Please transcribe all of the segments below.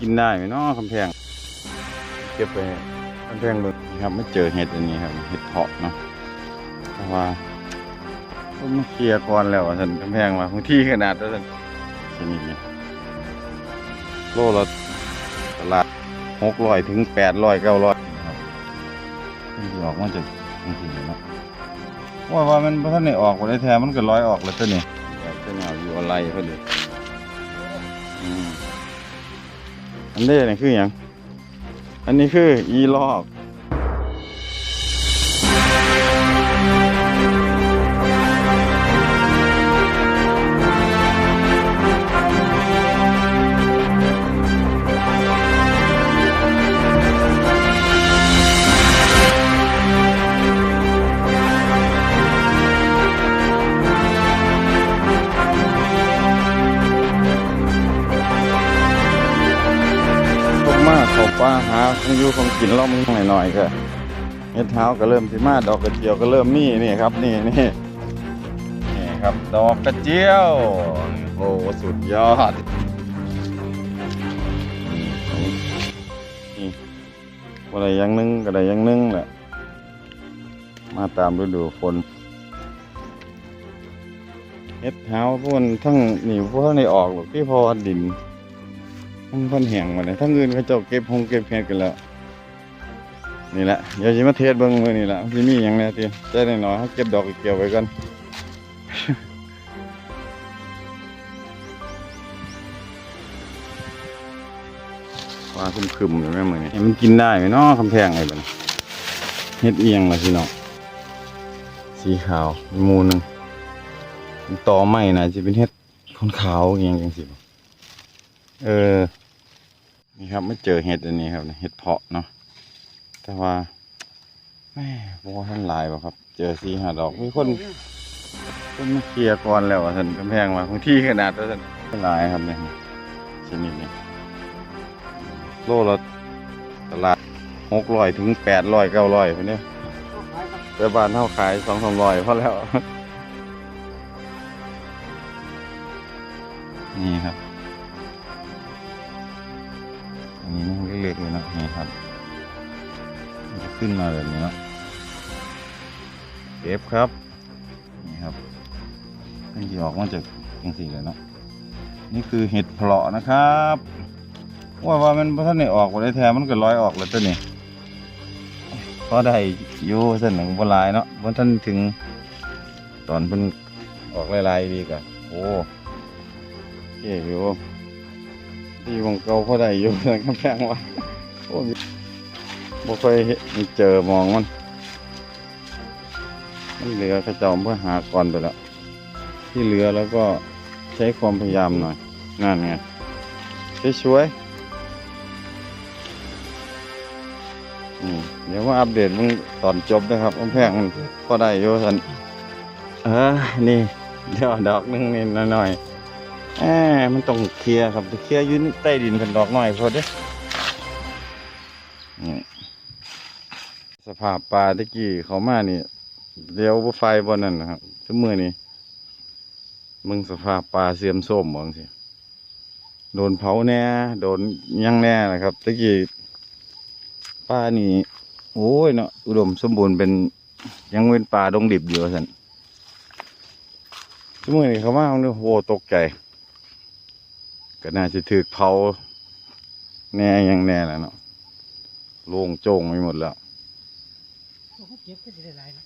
กินได้ไหมเนาะคำแพงเก็บไปคำแพงเบิ่งนะครับไม่เจอเห็ดอันนี้ครับเห็ดเพาะเนาะเพราะว่าต้องมเคลียร์ก่อนแล้วว่าท่านคำแพงว่าบางที่ขนาดว่าท่านชนิดนี้โลละตลาดหกร้อยถึงแปดร้อยเก้าร้อยครับมันสิออกมาจากบางทีเนาะว่าว่ามันท่านได้ออกบ่ได้แท้มันก็ร้อยออกแล้วตัวนี้อยากจะแนวอยู่อะไรพอดีอืม อันนี้นี่คืออย่าง อันนี้คืออีลอก มาเขาป้าหาของอยู่ของกินเรามึงหน่อยหน่อยๆก็เฮ็ดเท้าก็เริ่มสิมาดอกกระเจียวก็เริ่มมีนี่ครับ นี่นี่นี่ครับดอกกระเจียวโอ้สุดยอดนี่อะไรอยังนึงก็ได้อยังนึงแหละมาตามฤดูฝนเฮ็ดเท้าพวกนทั้งนี่พวกในออกหรอกที่พอดิน มันเพันแห้งมาเลยทั้งอื่นเขาเจ้าเก็บหงเก็บเห็ดกันแล้วนี่แหละเดี๋ยวจะมาเทศเบิ้งมือนี่แหละที่มีอย่างแน่ทีใจหน่อยเก็บดอกเกี่ยวไว้ก่อนว่าคึมคึมๆอยู่แม่มือนี่มันกินได้ไหมเนาะคำแพงไอ้บัดนเฮ็ดเอียงมาพี่น้องสีขาวมูนึงต่อไม้นะจะเป็นเฮ็ดคนขาวเอียงจังสิเออ นี่ครับไม่เจอเห็ดอันนี้ครับเห็ดเพาะเนาะแต่ว่าแม่บัวท่านลายบ่ครับ เจอสีหาดอกมีคนคนมาเคลียร์ก่อนแล้วว่าท่านกำแพงมาบางที่ขนาดท่านลายครับเนี่ยชนิดนี้โลละตลาดหกร้อยถึงแปดร้อยเก้าร้อยคนนี้แต่บ้านเท่าขายสองสามร้อยพอแล้ว นี่ครับ นี่ครับจะขึ้นมาแบบนี้เนาะเก็บครับ นี่ครับนี่ที่ออกมาจากจังสีเลยเนาะนี่คือเห็ดเพลาะนะครับว่าว่ามันท่านได้ออกบ่ได้แท้มันก็ลอยออกแล้วตัวนี้พอได้อยู่เส้นหนึ่งบหลายเนาะบ่ท่านถึงตอนเพิ่นออกลายๆดีกะโอ้เก๋อยู่ที่วงเก่าพอได้อยู่นะกำแพงว่า อ้ยบ่เคยเห็นเจอมองมัน มันเหลือขระจอมเพื่อหาก่อนไปแล้ว ที่เหลือแล้วก็ใช้ความพยายามหน่อยนั่นไงช่วยเดี๋ยวมาอัปเดตมึงตอนจบนะครับกำแพงมันพอได้อยู่สันเออนี่เดี๋ยวดอกนึงนี่หน่อยๆแหมมันต้องเคลียร์ครับเคลียร์ยืนใต้ดินเป็นดอกหน้อยพอเด้ สภาพปลาตะกี้เขามานี่เลี้ยวบ่ไฟบนนั่นนะครับทุกมือนี่มึงสภาพปลาเสื่อมโทรมบางสิโดนเผาแน่ โดนหยังแน่นะครับตะกี้ปลานี่โอ้ยเนาะอุดมสมบูรณ์เป็นยังเป็นปลาดงดิบอยู่สันทุกมือนี่เขามาเขาเนี่ยโหตกใจก็น่าจะถือเผาแน่ยังแน่แหล้วเนาะโล่งโจ้งไปหมดแล้ว เขาเก็บก็จะได้หลายนะ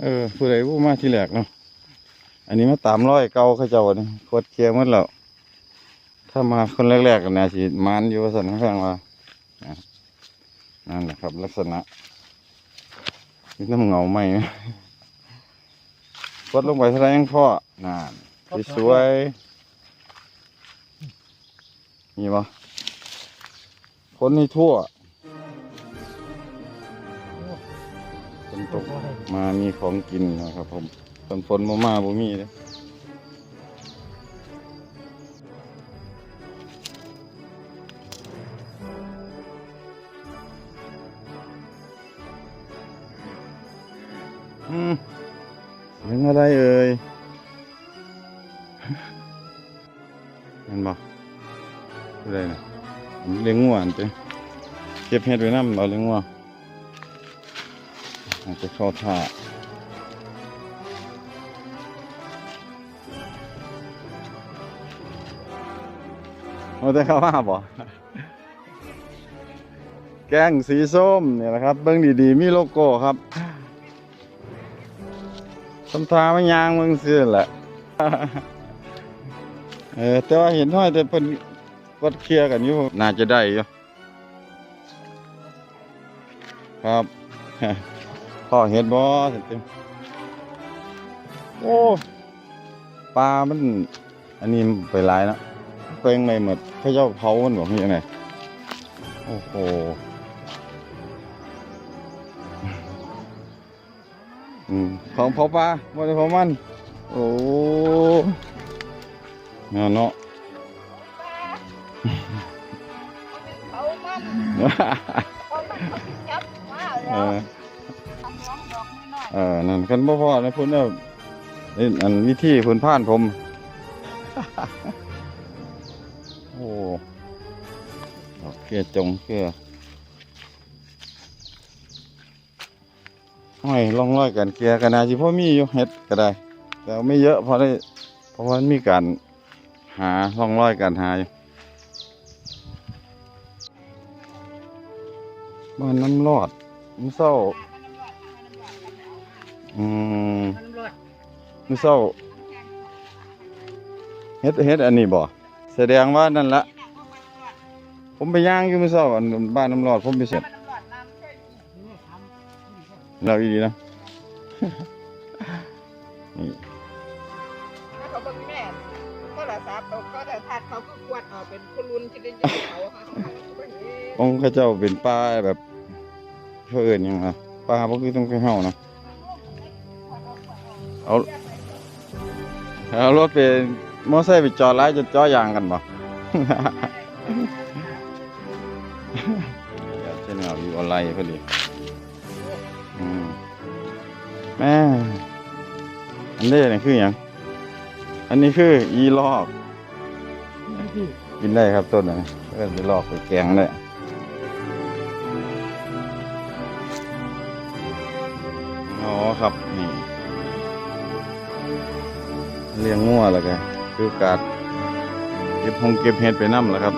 เออผู้ใดผู้มาที่แรกเนาะอันนี้มาตามร้อยเก่าเขาเจ้านี่โคตรเคลียร์หมดแล้วถ้ามาคนแรกๆก็น่าสิมานอยู่สันข้างๆว่านะนั่นแหละครับ ลักษณะนี่น้ำเงาไหมนะกดลงไปเท่าไรยังพ่อนั่นสวยๆนี่ปะคนนี่ทั่ว นตกมามีของกินนะครับผมฝนฝนมามาบ่มีเลยอืมเสียงอะไรเอ่ยเห็นบ่อะไรนะเลี้ยงงัวอันเจ้เก็บเห็ดไว้น้ำเอาเลี้ยงงัว อาจจะเข้าท่าเอาแต่เข้ามาบ่แกงสีส้มเนี่ยนะครับ เบิ้งดีๆ มีโลโก้ครับทำทาไม่ยางเมืองเสื้อแหละเออแต่ว่าเห็นห้อยแต่เป็นวัดเคลียร์กันอยู่ น่าจะได้อยู่ครับ พ่อเห็นบ่เต็มโอ้ปลามัน อันนี้ไปหลายนะเปลงในหมดเขาเจ้าเผามันบอกยังไงโอ้โหอืมของเผาปลาไม่ได้เผามัน โอ้เนาะเนาะเขามันเขามันเขาจับมาเอแล้วอทำน้องด อกไม่น้อยเออนั่นกันบ่พอนะพุ่นเด้อเอ้ยอันวิธีพุ่นผ่านผม โอ้ดอกเกลือจงเกลือห้อยล่องร้อยกันเกลือกันนาสิพ่อมีอยู่เฮ็ดก็ได้ แต่ไม่เยอะเพราะได้เพราะว่ามีการหาล่องร้อยการหาอยู่บ้านน้ำรอดน้ำเศร้า อืมมันรอดน้ำเศร้าเฮ็ดเฮ็ดอันนี้บ่แสดงว่านั่นละผมไปย่างอยู่มื้อเช้าอันบ้านน้ำรอดผมไปเสร็จมันตำรวจน้ำช่วยยิงนี่ทำเราอีดีนะนี่แล้วเขาเบิ่งแม่ก็ละทราบเขาก็แต่ทัดเขาก็กวดออกเป็นคนรุนที่ได้ยินเขาค่ะเขาก็เห็นองค์เขาเจ้าเป็นป้าแบบเพื่อนหยังอะป้าบ่คือต้องไปเฮานะ เอาเอารถไปมอไซค์ไปจอดไล่จะจ่อยางกันบ่ อยากเช่นเอาอยู่ออนไลน์พอดีอืมแม่อันนี้นี่คืออย่างอันนี้คืออีลอกที่กินได้ครับต้นนะก็จะลอกไปแกงได้อ๋อครับนี่ เลี้ยงงัวแล้วกันคือการเก็บหงเก็บเห็ดไปน้ำแล้วครับ